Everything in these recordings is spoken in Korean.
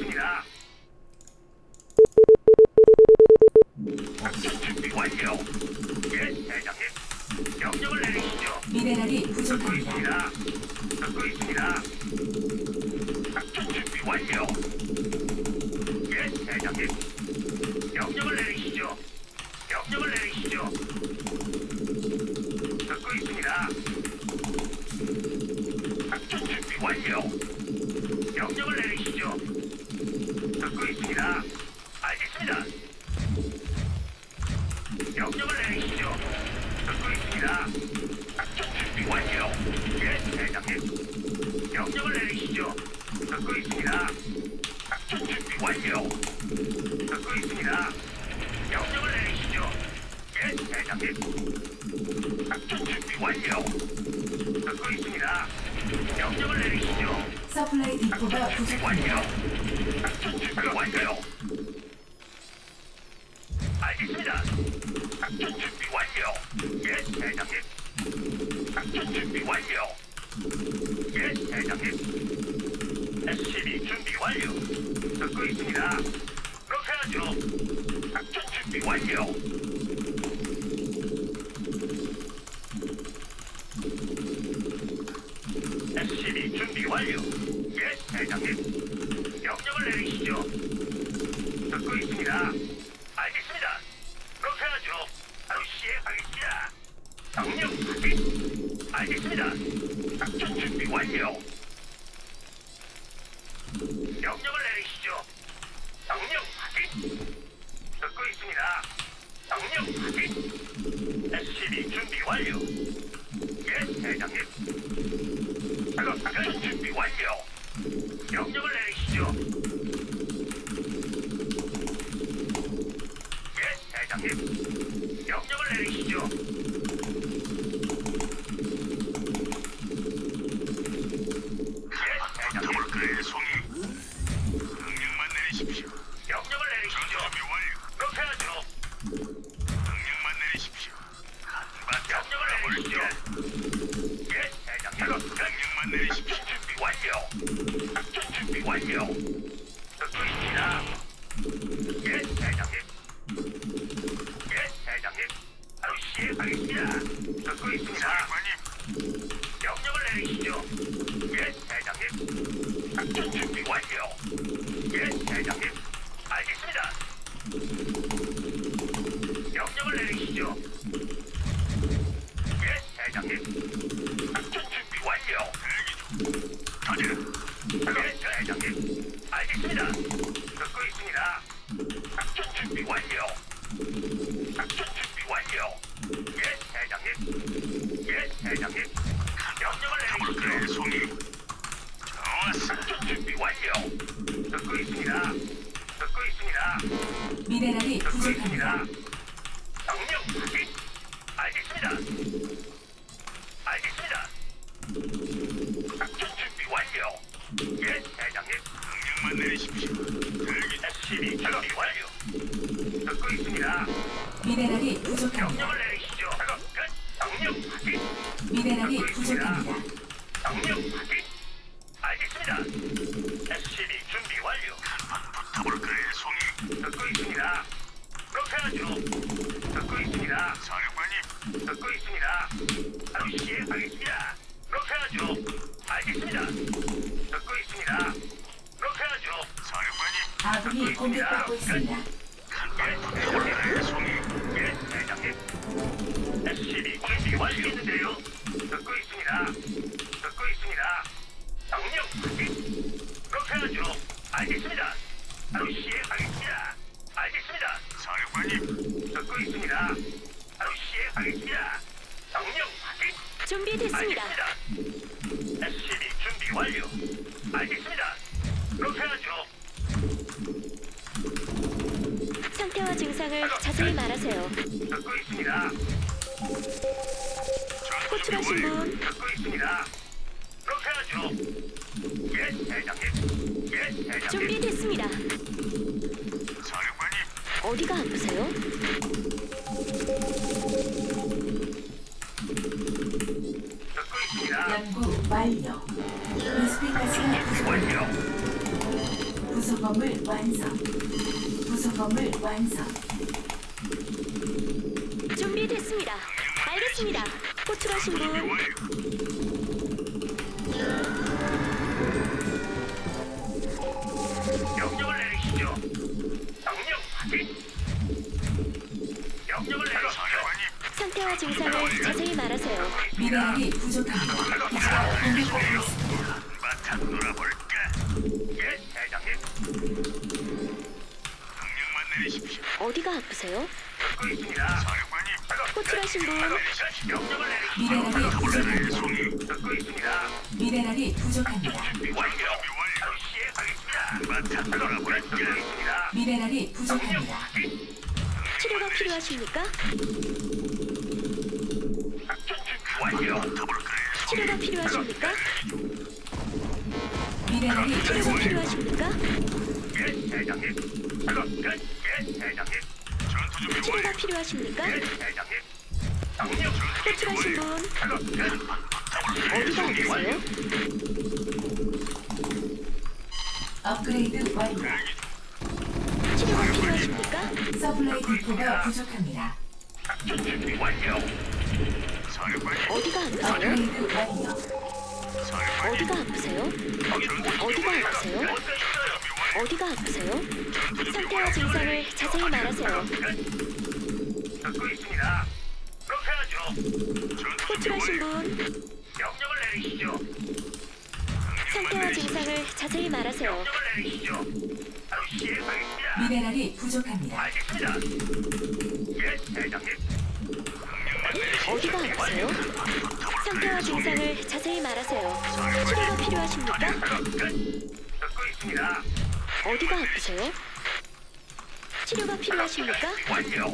있습니다. 미네랄이 부족합니다. 갖고 있습니다. 작전 준비 완료. 예, 대장님. 명령을 내리. 대장님. 명령을 내리시죠. 듣고 있습니다. 작전 준비 완료. 듣고 있습니다. 명령을 내리시죠. 예, 대장님. 작전 준비 완료. 듣고 있습니다. 명령을 내리시죠. 서플라이 디포가 작전 완료. 작전 준비 완료. 알겠습니다. 작전 준비 완료. 예, 대장님. 작전 준비 완료. 여기. SCB 준비 완료. 듣고 있습니다. 그렇게 하죠. 작전 준비 완료. 듣고 있습니다. 병력을 내리시죠. 예, 대장님. 작전 준비 완료. 예, 대장님. 알겠습니다. 명령을 내리시죠. 미네랄이 부족합니다. 알겠습니다. 듣고 있습니다. 그렇게 하죠. 사령관님. 아군이 공격받고 있습니다. 간단히 네, 손이 예, 대장님. SCB 준비 완료인데요. 말하세요. 듣고 있습니다. 호출하신 분 듣고 있습니다. 그렇게 하죠. 예, 대장님. 예, 대장님. 준비됐습니다. 사령관님, 어디가 아프세요? 듣고 있습니다. 연구 완료. 부족. 완료. 부속 건물 완성. 부속 건물 완성. 준비됐습니다. 알겠습니다. 호출하신 분 완료. 명령을 내리시죠. 명령 확인. 명령을 내리시죠. 상태와 증상을 자세히 말하세요. 미네랄이 부족합니다. 기지가 공격받고 있습니다. 호출하신 분. 미네랄이 부족합니다. 미네랄이 부족합니다. 미네랄이 부족합니다. 치료가 필요하십니까? 치료가 필요하십니까? 미네랄이 치료가. 필요하십니까? 치료가. 필요하십니까? 호출하신 분. 어디가 아프세요? 업그레이드 완료. 치료가 필요하십니까? 서플라이 디포가 부족합니다. 완료. 어디가? 업그레이드 완료. 어디가 아프세요? 어디가 아프세요? 어디가 아프세요? 상태와 증상을 자세히 말하세요. 듣고 있습니다. 호출하신 분 명령을 내리시죠. 상태와 증상을 자세히 말하세요. 명령을 내리시죠. 바로 시행하겠습니다. 미네랄이 부족합니다. 알겠습니다. 예, 대장님. 어디가 아프세요? 상태와 증상을 자세히 말하세요. 치료가 필요하십니까? 작업 끝. 듣고 있습니다. 어디가 아프세요? 치료가 필요하십니까? 완료.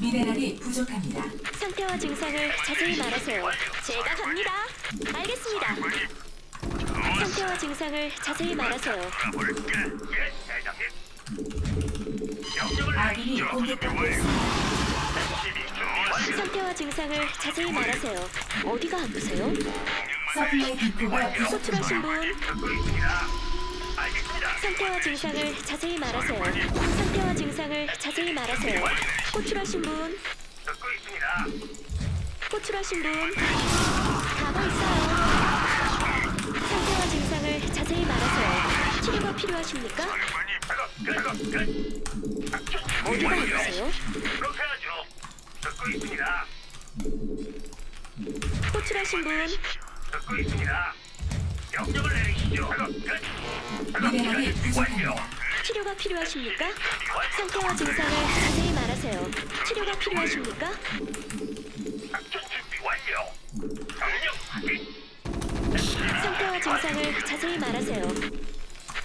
미네랄이 부족합니다. 상태와 증상을 자세히 말하세요. 제가 갑니다. 알겠습니다. 상태와 증상을 자세히 말하세요. 아군이. 공격받고 있습니다. 상태와 증상을 자세히 말하세요. 어디가 아프세요? 서플라이 디포가 부족합니다. 호출하신 분 상태와 증상을 자세히 말하세요. 상태와 증상을 자세히 말하세요. 호출하신 분 듣고 있습니다. 호출하신 분 가고 있어요. 상태와 증상을 자세히 말하세요. 치료가 필요하십니까? 어디가. 아프세요? 호출하신 분 듣고 있습니다. 명령을 내리시죠. 완료. 부족합니다. 치료가 필요하십니까? 상태와 증상을 자세히 말하세요. 치료가 필요하십니까? 상태와 증상을 자세히 말하세요.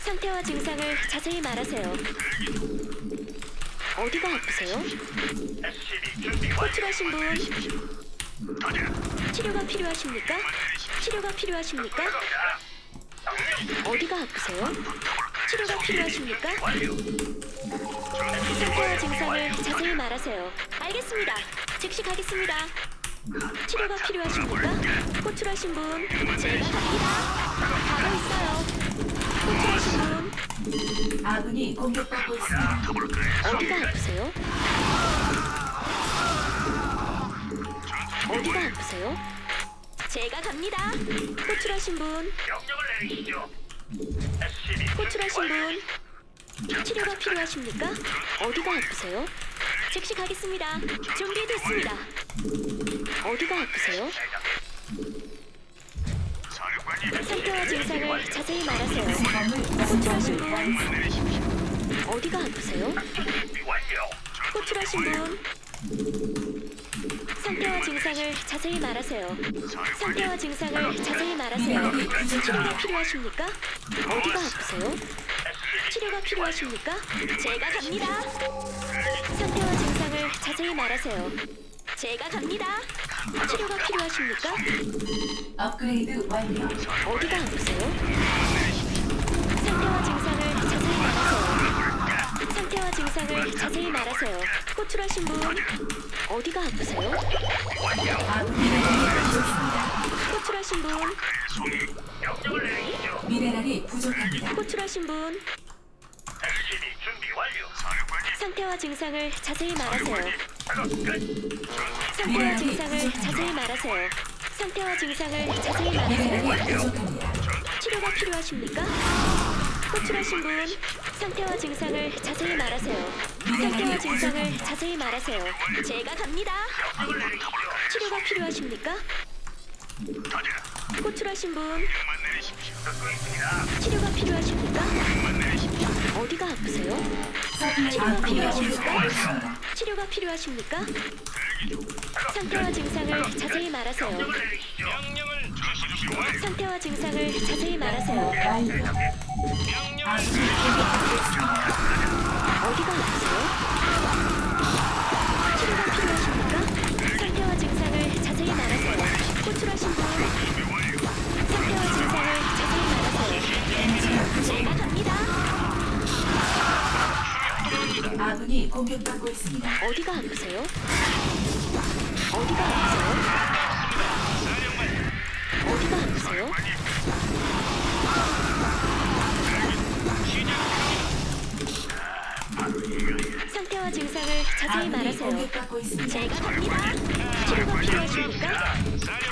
상태와 증상을 자세히 말하세요. 어디가 아프세요? 호출하신 분 치료가 필요하십니까? 치료가 필요하십니까? 어디가 아프세요? 치료가 필요하십니까? 완료. 상태와 증상을 자세히 말하세요. 알겠습니다. 즉시 가겠습니다. 치료가 필요하십니까? 호출하신 분, 제가 갑니다. 가고 있어요. 호출하신 분, 아군이 공격받고 있습니다. 어디가 아프세요? 어디가 아프세요? 제가 갑니다. 호출하신 분, 명령을 내리시죠. SCB 호출하신 분, 치료가 필요하십니까? 어디가 아프세요? 즉시 가겠습니다. 준비됐습니다. 어디가 아프세요? 사령관님, 상태와 증상을 자세히 말하세요. 건물 호출하신 분. 내리십시오. 어디가 아프세요? 준비 완료. 호출하신 분, 상태와 증상을 자세히 말하세요. 상태와 증상을 자세히 말하세요. 치료가 필요하십니까? 어디가 아프세요? 치료가 필요하십니까? 제가 갑니다. 상태와 증상을 자세히 말하세요. 제가 갑니다. 치료가 필요하십니까? 업그레이드 완료. 어디가 아프세요? 상태와 증상을 자세히 말하세요. 상태와 증상을 자세히 말하세요. 호출하신 분 어디가 아프세요? 아군. 호출하신 분 송이 명령을 내리시죠. 미네랄이 부족합니다. 호출하신 분 SCB 준비 완료. 사령관님. 상태와 증상을 자세히 말하세요. 작업 끝. 상태와 증상을 자세히 말하세요. 상태와 증상을 자세히 말하세요. 미네랄이 부족합니다. 치료가 필요하십니까? 호출하신 분 상태와 증상을 자세히 말하세요. 상태와 증상을 자세히 말하세요. 제가 갑니다. 치료가 필요하십니까? 터져. 호출하신 분. 치료가 필요하십니까? 어디가 아프세요? 공격받고 있습니다. 치료가 필요하십니까? 상태와 증상을 자세히 말하세요. 명령을 주십시오. 상태와 증상을 자세히 말하세요. 어디가 아프세요? 치료가 필요하십니까? 상태와 증상을 자세히 말하세요. 호출하신 분 상태와 증상을 자세히 말하세요. 제가 갑니다. 아군이 공격받고 있습니다. 어디가 아프세요? 상태와 증상을 자세히 말하세요. 공격받고 있습니다. 제가 갑니다. 치료가 필요하십니까?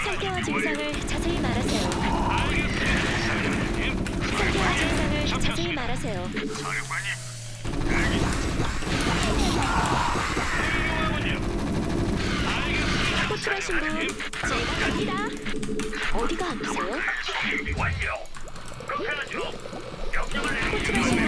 상태와 증상을 자세히 말하세요. 상태와 증상을 자세히 말하세요. 사령관님. 호출하신 분, 제가 갑니다. 어디가 아프세요? 준비 완료. 그렇게 하죠. 명령을 내리시죠. 호출하신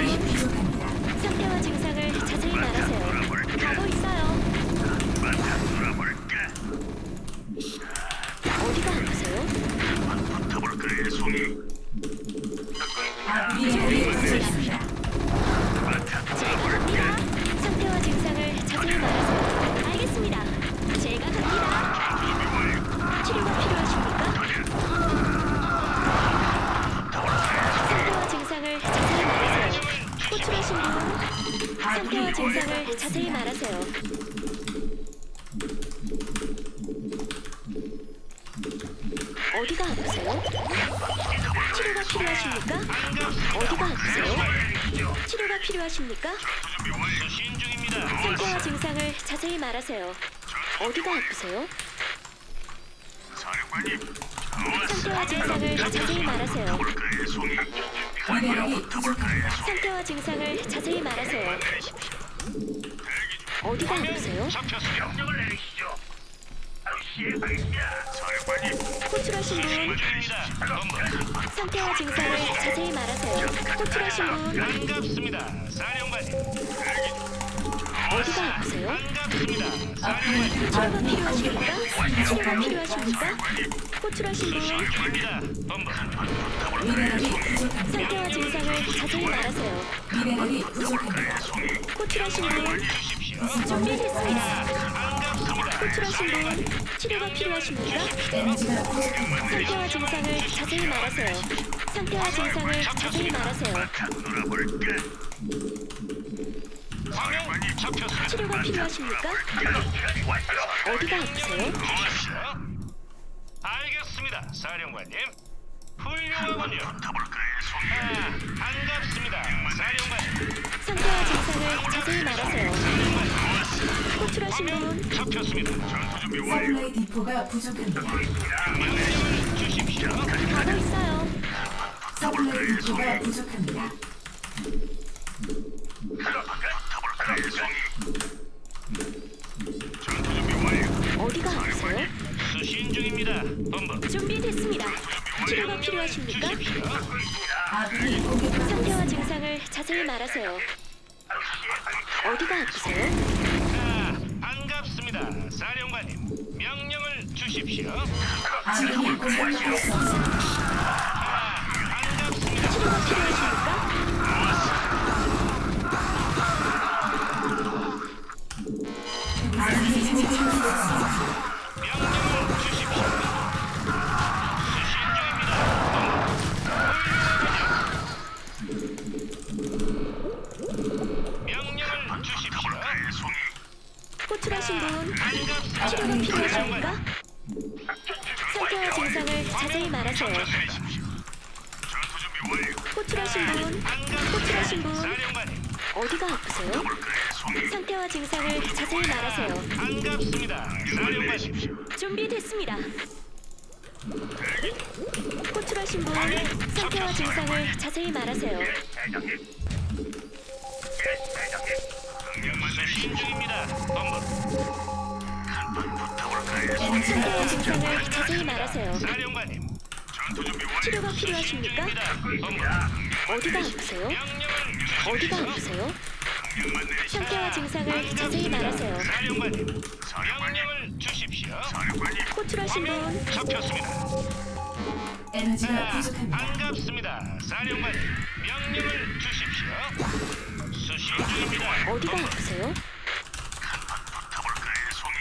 어디가 아프세요? 치료가 필요하십니까? 어디가 아프세요? 치료가 필요하십니까? 상태와 증상을 자세히 말하세요. 어디가 아프세요? 상태와 증상을 자세히 말하세요. 상태와 증상을 자세히 말하세요. 어디가 아프세요? 사령관님. 호출하신 분. 상태와 증상을 자세히 말하세요. 호출하신 분, 반갑습니다. 사령관님. 어디가 아프세요? 반갑습니다. 업그레이드 치료가 필요하십니까? 치료가 필요하십니까? 호출하신 분. 본부. 미네랄이 부족합니다. 상태와 증상을 자세히 말하세요. 미네랄이 부족합니다. 호출하신 분, 준비됐습니다. 호출하신 분, 치료가 필요하십니까? 상태와 증상을 자세히 말하세요. 상태와 증상을 자세히 말하세요. 놀아볼까? 잡혔습니다. 치료가 필요하십니까? 어디가 아프세요? 알겠습니다. 사령관님. 훌륭하군요. 아, 반갑습니다. 사령관님. 상태와 증상을 자세히 말하세요. 호출하신 분, 잡혔습니다. 준비 완료. 서플라이 디포가 부족합니다. 명령을 주십시오. 가고 있어요. 서플라이 디포가 부족합니다. 붙어볼까요, 송이? 전투 준비 완료. 어디가 아프세요? 수신 중입니다. 본부. 준비됐습니다. 치료가 필요하십니까? 주십시오. 아군이 공격받고 상태와. 증상을 자세히 말하세요. 어디가 아프세요? 사령관님. 명령을 주십시오. 아군이 공격받고 있습니다. 전투 준비 완료. 호출하신 분, 호출하신 분, 사령관님, 어디가 아프세요? 상태와 증상을 자세히 말하세요. 반갑습니다. 사령관님, 준비됐습니다. 호출하신 분, 상태와 증상을 자세히 말하세요. 예, 대장님. 예, 대장님. 명령만 수신 중입니다. 본부, 한번 붙어볼까요? 상태와 증상을 자세히 말하세요. 사령관님. 치료가 필요하십니까? 어디가 아프세요? 어디가. 아프세요? 상태와 증상을 자세히 말하세요. 사령관님, 사령관님. 명령을 주십시오. 사령관님. 호출하신 분, 잡혔습니다. 에너지가 아, 부족합니다. 반갑습니다. 사령관님, 명령을 주십시오. 수신 중입니다. 어디가 아프세요 송이?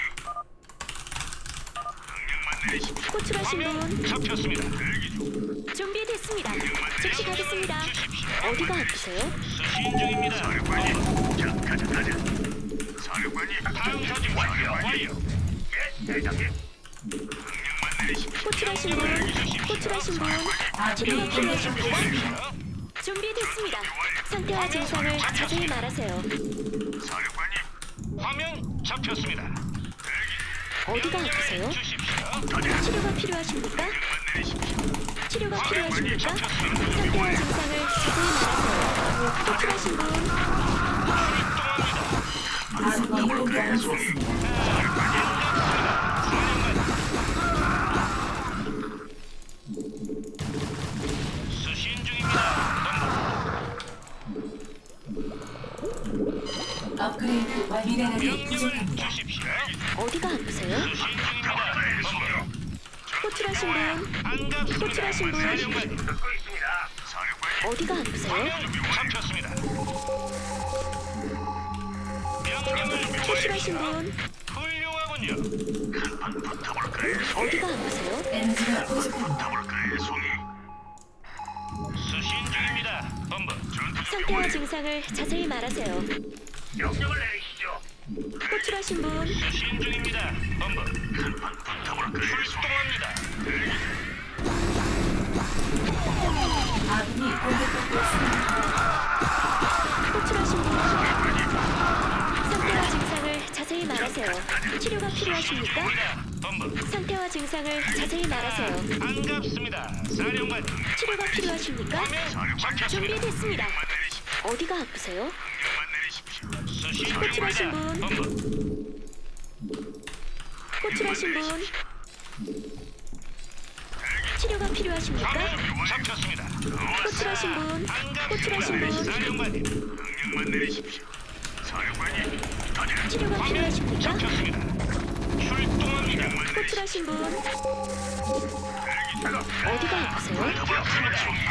명령만 내리십시오. 호출하신 분, 잡혔습니다. 대기 중. 준비됐습니다. 즉시 가겠습니다. 주십시오. 어디가 아프세요? 수신 중입니다. 사령관님. 자, 가자, 가자. 사령관님. 다음 사진 완료. 완료. 예, 대장님. 내리십시오. 호출하신 분, 호출하신 분, 아군이 필요하십니까? 준비됐습니다. 상태와 증상을 자세히 말하세요. 사령관님. 화면 잡혔습니다. 어디가 아프세요? 치료가 필요하십니까? 치료가 필요하십니까? 상태와 증상을 자세히 말하세요. 호출하신 분. 수신 중입니다. 업그레이드 완 미네랄이 부족합니다. 어디가 아프세요? 호출하신 분. 호출하신 분. 듣고 있습니다. 어디가 아프세요? 화면 잡혔습니다. 명령을 호출하신 주십시오. 분, 훌륭하군요. 붙어볼까요, 어디가 아프세요? 에너지가 부족합니다. 붙어볼까요, 송이? 수신 중입니다. 본부. 상태와 증상을 자세히 말하세요. 명령을 내리시죠. 호출하신 분, 수신 중입니다. 본부. 출동합니다. 아군이 공격받고 있습니다. 호출하신 분, 상태와 증상을 자세히 말하세요. 치료가 필요하십니까? 본부. 상태와 증상을 자세히 말하세요. 반갑습니다. 사령관님. 치료가 필요하십니까? 준비됐습니다. 어디가 아프세요? 호출하신. 분. 호출하신 분, 치료가 필요하십니까? 잡혔습니다. 호출하신 분, 호출하신 분, 사령관님. 명령만 내리십시오. 사령관님. 가자. 치료가 필요하십니까? 잡혔습니다. 출동합니다. 호출하신 분, 어디가 아프세요?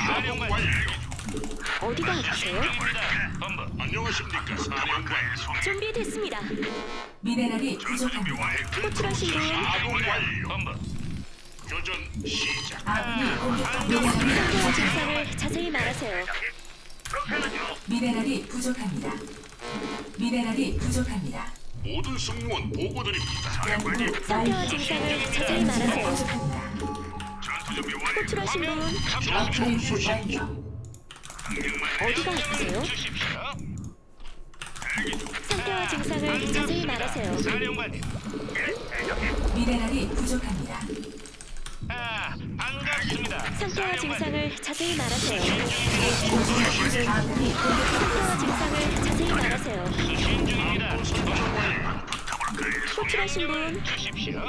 사령관님. 어디가 아프세요? 본부. 안녕하십니까, 사령관. 준비됐습니다. 미네랄이 부족합니다. 호출하신 분, 본부. 교전 시작. 아군이 공격받고 미네랄이 상태와 부족합니다. 증상을 자세히 말하세요. 미네랄이 부족합니다. 미네랄이 부족합니다. 모든 승무원 보고드립니다. 연구 상태와. 증상을 자세히 말하세요. 부족합니다. 전투 준비 완료. 호출하신 분, 업그레이드 완료. 어디가 아프세요? 주십시오. 상태와 증상을 자세히 말하세요. 사령관님. 미네랄이 부족합니다. 아, 반갑습니다. 상태와 증상을 자세히 말하세요. 아군이 상태와 증상을 자세히 말하세요. 수신 중입니다. 호출하신 분, 주십시오.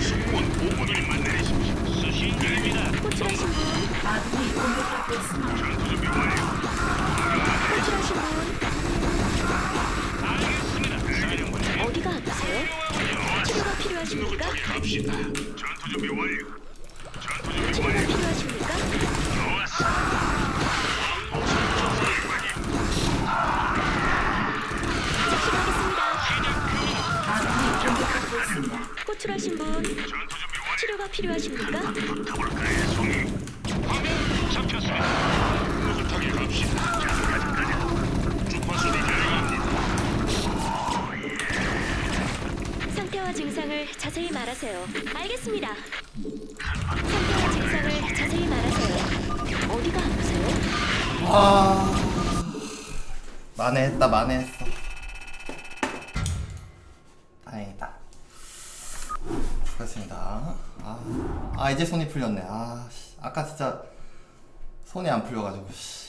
승무원 보고드립만 내리십시오. 수신 중입니다. 호출하신 분, 아군이 공격받고 있습니다. 전투 준비 완료. 호출하신 분, 알겠습니다. 사령관님. 어디가 아프세요? 치료가 필요하십니까? 갑시다. 전투 준비 완료. 전투 준비 치료가 필요하십니까? 좋았어. 즉시 가겠습니다. 아군이 공격받고 있습니다. 호출하신 분, 전투 완료. 치료가 필요하십니까? 붙어볼까요, 송이? 화면 잡혔습니다. 무섭하게 갑시다. 증상을 자세히 말하세요. 알겠습니다. 상태와 증상을 자세히 말하세요. 어디가 아프세요? 아 만회했다 만회했어 아, 아 이제 손이 풀렸네. 아, 아까 진짜 손이 안 풀려가지고. 씨.